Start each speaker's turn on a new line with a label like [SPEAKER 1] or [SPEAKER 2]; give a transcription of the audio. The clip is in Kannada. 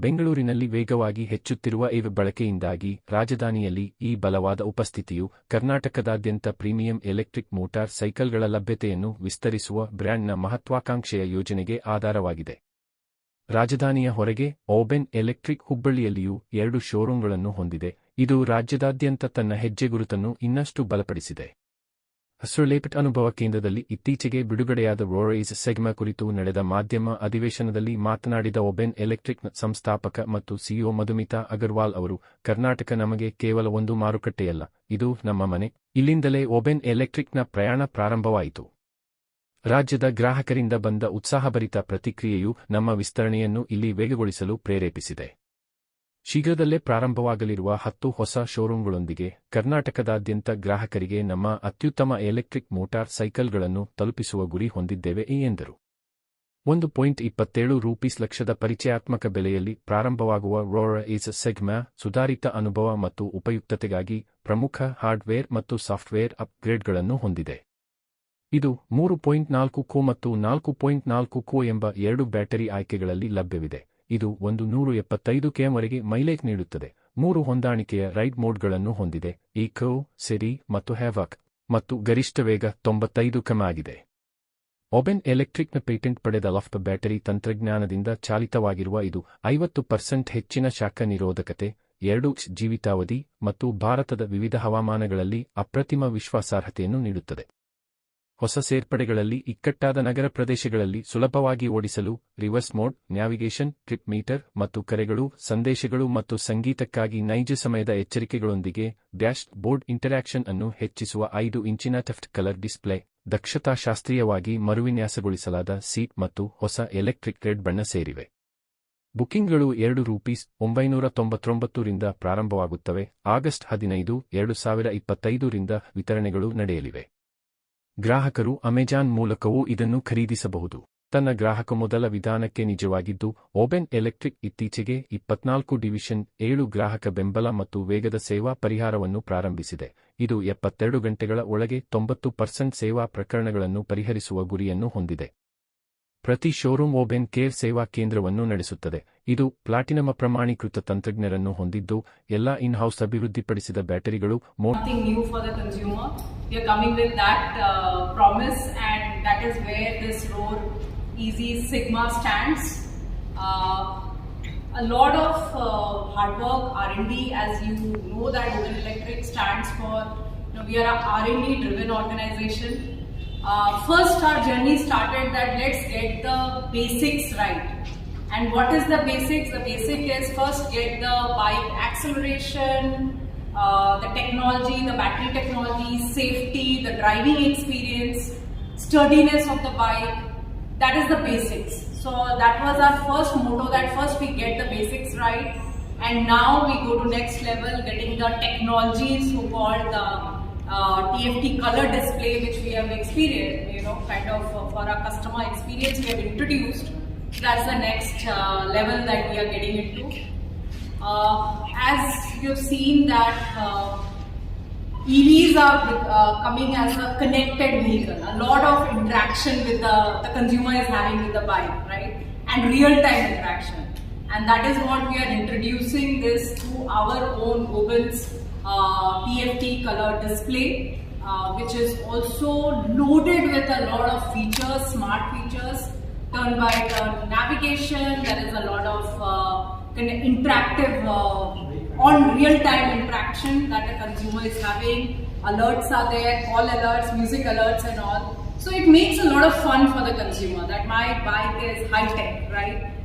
[SPEAKER 1] ಬೆಂಗಳೂರಿನಲ್ಲಿ ವೇಗವಾಗಿ ಹೆಚ್ಚುತ್ತಿರುವ ಇವ್ ಬಳಕೆಯಿಂದಾಗಿ ರಾಜಧಾನಿಯಲ್ಲಿ ಈ ಬಲವಾದ ಉಪಸ್ಥಿತಿಯು ಕರ್ನಾಟಕದಾದ್ಯಂತ ಪ್ರೀಮಿಯಂ ಎಲೆಕ್ಟ್ರಿಕ್ ಮೋಟಾರ್ ಸೈಕಲ್ಗಳ ಲಭ್ಯತೆಯನ್ನು ವಿಸ್ತರಿಸುವ ಬ್ರ್ಯಾಂಡ್ನ ಮಹತ್ವಾಕಾಂಕ್ಷೆಯ ಯೋಜನೆಗೆ ಆಧಾರವಾಗಿದೆ. ರಾಜಧಾನಿಯ ಹೊರಗೆ ಓಬೆನ್ ಎಲೆಕ್ಟ್ರಿಕ್ ಹುಬ್ಬಳ್ಳಿಯಲ್ಲಿಯೂ ಎರಡು ಶೋರೂಂಗಳನ್ನು ಹೊಂದಿದೆ. ಇದು ರಾಜ್ಯದಾದ್ಯಂತ ತನ್ನ ಹೆಜ್ಜೆಗುರುತನ್ನು ಇನ್ನಷ್ಟು ಬಲಪಡಿಸಿದೆ. ಹಸ್ರುಲೇಪಟ್ ಅನುಭವ ಕೇಂದ್ರದಲ್ಲಿ ಇತ್ತೀಚೆಗೆ ಬಿಡುಗಡೆಯಾದ ರೋರೈಸ್ ಸೆಗ್ಮ ಕುರಿತು ನಡೆದ ಮಾಧ್ಯಮ ಅಧಿವೇಶನದಲ್ಲಿ ಮಾತನಾಡಿದ ಒಬೆನ್ ಎಲೆಕ್ಟ್ರಿಕ್ ಸಂಸ್ಥಾಪಕ ಮತ್ತು ಸಿಇಒ ಮಧುಮಿತಾ ಅಗರ್ವಾಲ್ ಅವರು, ಕರ್ನಾಟಕ ನಮಗೆ ಕೇವಲ ಒಂದು ಮಾರುಕಟ್ಟೆಯಲ್ಲ, ಇದು ನಮ್ಮ ಮನೆ. ಇಲ್ಲಿಂದಲೇ ಒಬೆನ್ ಎಲೆಕ್ಟ್ರಿಕ್ನ ಪ್ರಯಾಣ ಪ್ರಾರಂಭವಾಯಿತು. ರಾಜ್ಯದ ಗ್ರಾಹಕರಿಂದ ಬಂದ ಉತ್ಸಾಹಭರಿತ ಪ್ರತಿಕ್ರಿಯೆಯು ನಮ್ಮ ವಿಸ್ತರಣೆಯನ್ನು ಇಲ್ಲಿ ವೇಗಗೊಳಿಸಲು ಪ್ರೇರೇಪಿಸಿದೆ. ಶೀಘ್ರದಲ್ಲೇ ಪ್ರಾರಂಭವಾಗಲಿರುವ ಹತ್ತು ಹೊಸ ಶೋರೂಂಗಳೊಂದಿಗೆ ಕರ್ನಾಟಕದಾದ್ಯಂತ ಗ್ರಾಹಕರಿಗೆ ನಮ್ಮ ಅತ್ಯುತ್ತಮ ಎಲೆಕ್ಟ್ರಿಕ್ ಮೋಟಾರ್ ಸೈಕಲ್ಗಳನ್ನು ತಲುಪಿಸುವ ಗುರಿ ಹೊಂದಿದ್ದೇವೆ ಎಂದರು. ಒಂದು ಪಾಯಿಂಟ್ ಇಪ್ಪತ್ತೇಳು ರೂಪೀಸ್ ಲಕ್ಷದ ಪರಿಚಯಾತ್ಮಕ ಬೆಲೆಯಲ್ಲಿ ಪ್ರಾರಂಭವಾಗುವ ರೋರ ಈಸ್ ಸೆಗ್ಮಾ ಸುಧಾರಿತ ಅನುಭವ ಮತ್ತು ಉಪಯುಕ್ತತೆಗಾಗಿ ಪ್ರಮುಖ ಹಾರ್ಡ್ವೇರ್ ಮತ್ತು ಸಾಫ್ಟ್ವೇರ್ ಅಪ್ಗ್ರೇಡ್ಗಳನ್ನು ಹೊಂದಿದೆ. ಇದು ಮೂರು ಪಾಯಿಂಟ್ ನಾಲ್ಕು ಕೋ ಮತ್ತು ನಾಲ್ಕು ಪಾಯಿಂಟ್ ನಾಲ್ಕು ಕೋ ಎಂಬ ಎರಡು ಬ್ಯಾಟರಿ ಆಯ್ಕೆಗಳಲ್ಲಿ ಲಭ್ಯವಿದೆ. ಇದು ಒಂದು ನೂರು ಎಪ್ಪತ್ತೈದು ಕೆಎಂವರೆಗೆ ಮೈಲೇಜ್ ನೀಡುತ್ತದೆ. ಮೂರು ಹೊಂದಾಣಿಕೆಯ ರೈಡ್ ಮೋಡ್ಗಳನ್ನು ಹೊಂದಿದೆ. ಈಕೋ, ಸೆರಿ ಮತ್ತು ಹ್ಯಾವಾಕ್ ಮತ್ತು ಗರಿಷ್ಠ ವೇಗ ತೊಂಬತ್ತೈದು ಕಮ ಆಗಿದೆ. ಒಬೆನ್ ಎಲೆಕ್ಟ್ರಿಕ್ನ ಪೇಟೆಂಟ್ ಪಡೆದ ಲಫ್ಟ್ ಬ್ಯಾಟರಿ ತಂತ್ರಜ್ಞಾನದಿಂದ ಚಾಲಿತವಾಗಿರುವ ಇದು ಐವತ್ತು ಪರ್ಸೆಂಟ್ ಹೆಚ್ಚಿನ ಶಾಖ ನಿರೋಧಕತೆ, ಎರಡು ಜೀವಿತಾವಧಿ ಮತ್ತು ಭಾರತದ ವಿವಿಧ ಹವಾಮಾನಗಳಲ್ಲಿ ಅಪ್ರತಿಮ ವಿಶ್ವಾಸಾರ್ಹತೆಯನ್ನು ನೀಡುತ್ತದೆ. ಹೊಸ ಸೇರ್ಪಡೆಗಳಲ್ಲಿ ಇಕ್ಕಟ್ಟಾದ ನಗರ ಪ್ರದೇಶಗಳಲ್ಲಿ ಸುಲಭವಾಗಿ ಓಡಿಸಲು reverse mode, navigation, trip meter ಮತ್ತು ಕರೆಗಳು, ಸಂದೇಶಗಳು ಮತ್ತು ಸಂಗೀತಕ್ಕಾಗಿ ನೈಜ ಸಮಯದ ಎಚ್ಚರಿಕೆಗಳೊಂದಿಗೆ ಡ್ಯಾಶ್ ಬೋರ್ಡ್ ಇಂಟರಾಕ್ಷನ್ ಅನ್ನು ಹೆಚ್ಚಿಸುವ ಐದು ಇಂಚಿನ ಟೆಫ್ಟ್ ಕಲರ್ ಡಿಸ್ಪ್ಲೇ ದಕ್ಷತಾ ಶಾಸ್ತ್ರೀಯವಾಗಿ ಮರುವಿನ್ಯಾಸಗೊಳಿಸಲಾದ ಸೀಟ್ ಮತ್ತು ಹೊಸ ಎಲೆಕ್ಟ್ರಿಕ್ ರೆಡ್ ಬಣ್ಣ ಸೇರಿವೆ. ಬುಕಿಂಗ್ಗಳು ಎರಡು ರೂಪೀಸ್ ಒಂಬೈನೂರ ತೊಂಬತ್ತೊಂಬತ್ತು ರಿಂದ ಪ್ರಾರಂಭವಾಗುತ್ತವೆ. ಆಗಸ್ಟ್ ಹದಿನೈದು, ಎರಡು ಸಾವಿರ ಇಪ್ಪತ್ತೈದು ರಿಂದ ವಿತರಣೆಗಳು ನಡೆಯಲಿವೆ. ಗ್ರಾಹಕರು ಅಮೆಜಾನ್ ಮೂಲಕವೂ ಇದನ್ನು ಖರೀದಿಸಬಹುದು. ತನ್ನ ಗ್ರಾಹಕ ಮೊದಲ ವಿಧಾನಕ್ಕೆ ನಿಜವಾಗಿದ್ದು, ಓಬೆನ್ ಎಲೆಕ್ಟ್ರಿಕ್ ಇತ್ತೀಚೆಗೆ ಇಪ್ಪತ್ನಾಲ್ಕು ಡಿವಿಷನ್ ಏಳು ಗ್ರಾಹಕ ಬೆಂಬಲ ಮತ್ತು ವೇಗದ ಸೇವಾ ಪರಿಹಾರವನ್ನು ಪ್ರಾರಂಭಿಸಿದೆ. ಇದು ಎಪ್ಪತ್ತೆರಡು ಗಂಟೆಗಳ ಒಳಗೆ ತೊಂಬತ್ತು ಪರ್ಸೆಂಟ್ ಸೇವಾ ಪ್ರಕರಣಗಳನ್ನು ಪರಿಹರಿಸುವ ಗುರಿಯನ್ನು ಹೊಂದಿದೆ. ಪ್ರತಿ ಶೋರೂಮ್ ಓಬೆನ್ ಕೇರ್ ಸೇವಾ ಕೇಂದ್ರವನ್ನು ನಡೆಸುತ್ತದೆ ಇದು ಪ್ಲಾಟಿನಮ ಪ್ರಮಾಣೀಕೃತ ತಂತ್ರಜ್ಞರನ್ನು ಹೊಂದಿದ್ದು ಎಲ್ಲಾ ಇನ್ ಹೌಸ್ ಅಭಿವೃದ್ಧಿಪಡಿಸಿದ ಬ್ಯಾಟರಿಗಳು
[SPEAKER 2] uh. Uh, a lot of uh, hard work, R&D, as you know that Open Electric stands for. You know, we are a R&D driven organization. Uh, first, our journey started that let's get the basics right. And what is the basics? The basic is first get the bike acceleration, uh, the technology, the battery technology, safety, the driving experience, sturdiness of the bike. That is the basics. So that was our first motto that first we get the basics right and now we go to next level getting the technologies so called the uh, TFT color display which we have experienced, you know, kind of uh, for our customer experience we have introduced. That's the next uh, level that we are getting into. Uh, as you've seen that uh, EVs are uh, coming as a connected vehicle. A lot of interaction with the, the consumer is having with the bike, right? And real-time interaction. And that is what we are introducing this through our own Google's uh, TFT color display, uh, which is also loaded with a lot of features, smart features, turn by turn navigation. There is a lot of uh, kind of interactive, uh, on real time interaction that the consumer is having. Alerts are there, call alerts, music alerts, and all. So it makes a lot of fun for the consumer that my bike is high tech, right?